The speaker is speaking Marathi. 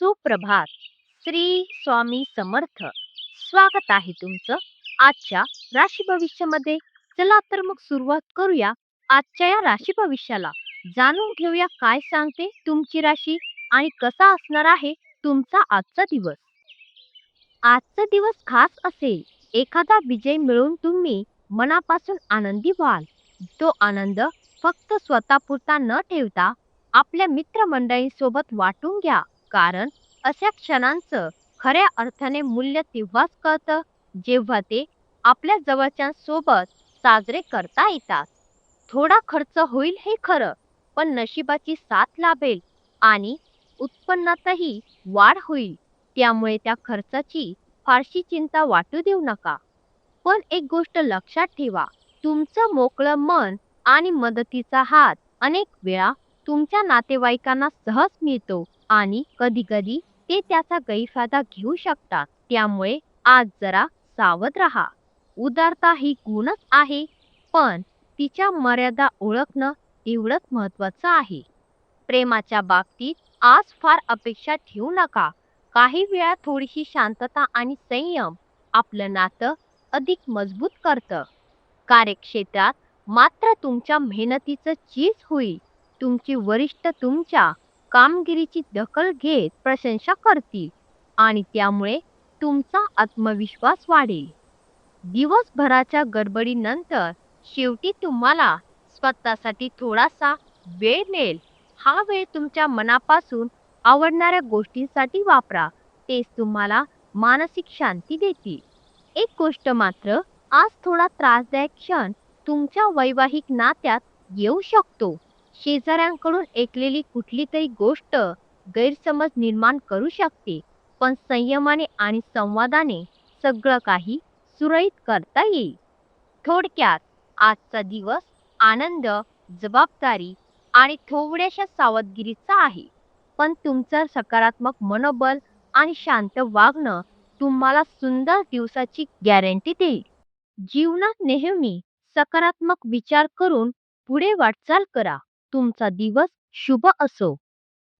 सुप्रभात. श्री स्वामी समर्थ. स्वागत आहे तुमचं आजच्या राशी भविष्यामध्ये. चला तर मग सुरुवात करूया आजच्या या राशी भविष्याला. जाणून घेऊया काय सांगते तुमची राशी आणि कसा असणार आहे तुमचा आजचा दिवस. आजचा दिवस खास असेल. एखादा विजय मिळवून तुम्ही मनापासून आनंदी व्हाल. तो आनंद फक्त स्वतःपुरता न ठेवता आपल्या मित्रमंडळींसोबत वाटून घ्या. कारण अशा क्षणांचं खऱ्या अर्थाने मूल्य तेव्हाच कळतं जेव्हा ते आपल्या जवळच्यांसोबत साजरे करता येतात. थोडा खर्च होईल हे खरं पण नशिबाची साथ लाभेल आणि उत्पन्नातही वाढ होईल त्यामुळे त्या खर्चाची फारशी चिंता वाटू देऊ नका. पण एक गोष्ट लक्षात ठेवा तुमचं मोकळं मन आणि मदतीचा हात अनेक वेळा तुमच्या नातेवाईकांना सहज मिळतो. आणि कधी कधी ते त्याचा गैरफायदा घेऊ शकतात. त्यामुळे आज जरा सावध राहा. उदारता ही गुणच आहे पण तिच्या मर्यादा ओळखणं एवढंच महत्वाचं आहे. प्रेमाच्या बाबतीत आज फार अपेक्षा ठेवू नका. काही वेळा थोडीशी शांतता आणि संयम आपलं नातं अधिक मजबूत करतं. कार्यक्षेत्रात मात्र तुमच्या मेहनतीचं चीज होईल. तुमची वरिष्ठ तुमच्या कामगिरीची दखल घेत प्रशंसा करतील आणि त्यामुळे तुमचा आत्मविश्वास वाढेल. दिवसभराच्या गडबडीनंतर शेवटी तुम्हाला स्वतःसाठी थोडासा वेळ मिळेल. हा वेळ तुमच्या मनापासून आवडणाऱ्या गोष्टींसाठी वापरा. तेच तुम्हाला मानसिक शांती देतील. एक गोष्ट मात्र आज थोडा त्रासदायक क्षण तुमच्या वैवाहिक नात्यात येऊ शकतो. शेजाऱ्यांकडून ऐकलेली कुठली तरी गोष्ट गैरसमज निर्माण करू शकते पण संयमाने आणि संवादाने सगळं काही सुरळीत करता येईल. थोडक्यात आजचा दिवस आनंद जबाबदारी आणि थोड्याशा सावधगिरीचा आहे पण तुमचं सकारात्मक मनोबल आणि शांत वागणं तुम्हाला सुंदर दिवसाची गॅरंटी देईल. जीवनात नेहमी सकारात्मक विचार करून पुढे वाटचाल करा. तुमचा दिवस शुभ असो.